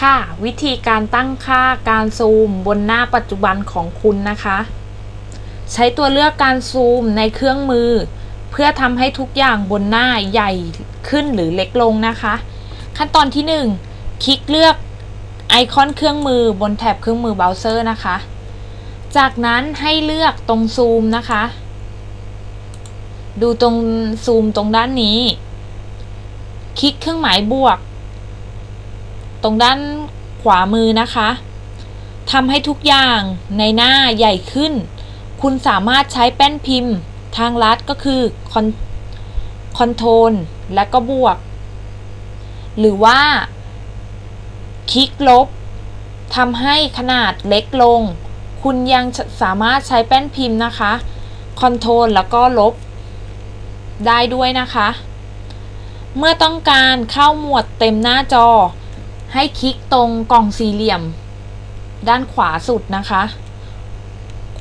ค่ะวิธีการตั้งค่าการซูมบนหน้าปัจจุบันของคุณนะคะ ใช้ตัวเลือกการซูมในเครื่องมือ เพื่อทำให้ทุกอย่างบนหน้าใหญ่ขึ้นหรือเล็กลงนะคะ ขั้นตอนที่ 1 คลิกเลือกไอคอนเครื่องมือบนแถบเครื่องมือเบราว์เซอร์นะคะ จากนั้นให้เลือกตรงซูมนะคะ ดูตรงซูมตรงด้านนี้ คลิกเครื่องหมายบวก ตรงด้านขวามือนะคะทำให้ทุกอย่างในหน้าใหญ่ขึ้น คุณสามารถใช้แป้นพิมพ์ทางลัดก็คือคอนคอนโทรลและก็บวก หรือว่า คลิกลบทำให้ขนาดเล็กลง คุณยังสามารถใช้แป้นพิมพ์นะคะคอนโทรลแล้วก็ลบ ได้ด้วยนะคะ เมื่อต้องการเข้าหมวดเต็มหน้าจอ ให้คลิกตรงกล่องสี่เหลี่ยม ด้านขวาสุดนะคะ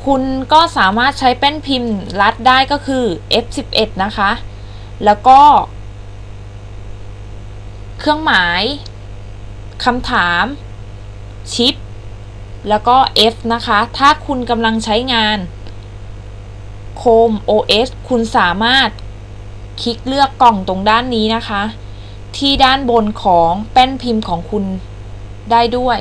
คุณก็สามารถใช้แป้นพิมพ์ลัดได้ก็คือ F11 นะคะ แล้วก็ เครื่องหมายคำถาม ชิป แล้วก็ F นะคะ ถ้าคุณกำลังใช้งาน Chrome OS คุณสามารถคลิกเลือกกล่องตรงด้านนี้นะคะ ที่ด้านบนของแป้นพิมพ์ของคุณได้ด้วย